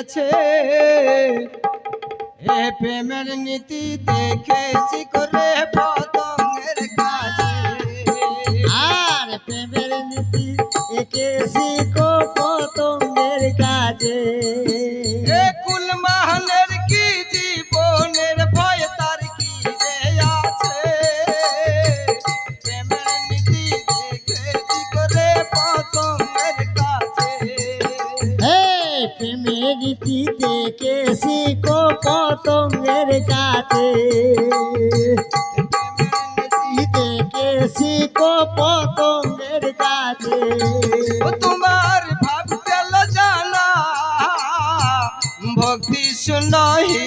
আছে। এ প্রেমের নীতি দেখে করে পতঙ্গের কাছে। আর প্রেমের নীতি একে শিখো পতঙ্গের কাছে প্রেমের রীতি শিখো পতঙ্গের কাছে। থেকে পতঙ্গের কাছে। তোমার ভাব গেল জানা ভক্তি শুনহি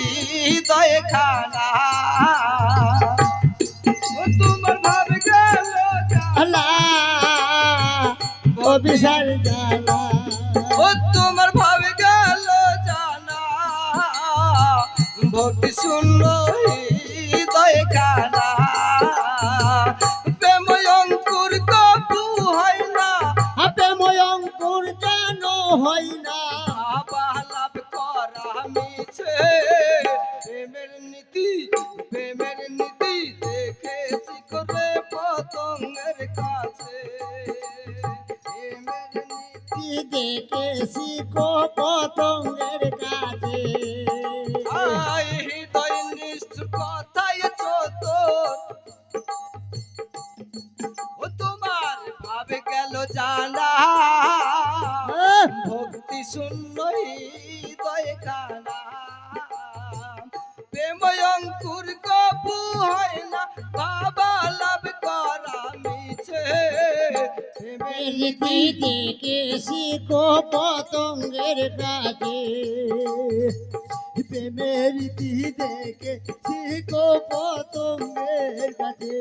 দয় খানা। তোমার ভাব গেল অভিসার ভক্তি শুনহি দয় খানা প্রেম অঙ্কুর কবু হয় না হাতে ময়ঙ্কুর যেন হয় না। আবালাপ করা মিছে। প্রেমের নীতি প্রেমের নীতি দেখেছি করে পতঙ্গের কাছে। নীতি কি দেখে শিখো পতঙ্গের কাছে। গেল জানা আহ! ভক্তি শূন্য হৃদয় কানা প্রেম অঙ্কুর কবু হয় না বাবা লাভ করা মিছে। প্রেমের রীতি থেকে শিখো পতঙ্গের কাছে প্রেমের রীতি দেখে শিখো পতঙ্গের কাছে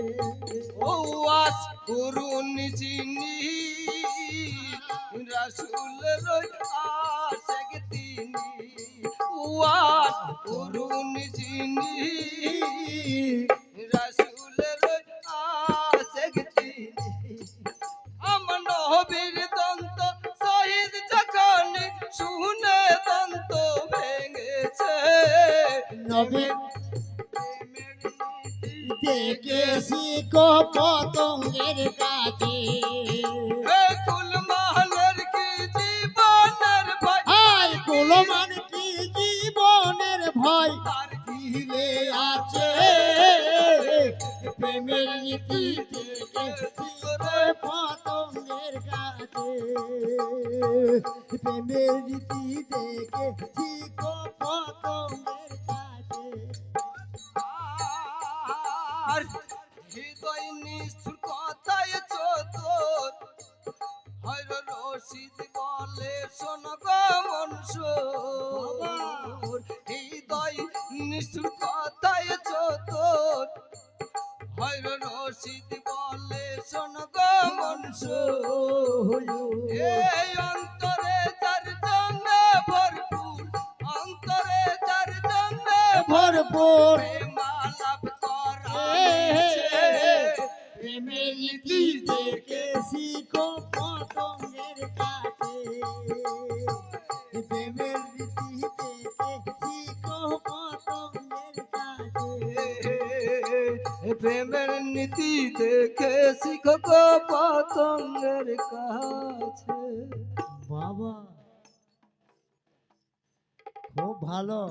ও আস করুন যিনি করুন যিনি রাসুল আশেক তিনি আমার নবীর দন্ত শহীদ যখন শুনে দন্ত ভেঙেছে নবী প্রেমের নীতি দেখে শিখো পতঙ্গের কাছে? দিলে আছে। প্রেমের শিখো পতঙ্গের কাছে। প্রেমের রীতি দেখে শিখো পতঙ্গের কাছে। আর হৃদয় নিষ্ঠুর কথায় হয়র রশিদ বলে শোন গমন হৃদয় নিষ্ঠুর কথায় চোতর। হয়র রশিদ বলে, শোন গমন এই অন্তরে তার জন্য ভরপুর, অন্তরে তার জন্য ভরপুর। প্রেমের নীতি দেখে শিখক পতঙ্গের কাছে। বাবা খুব ভালো।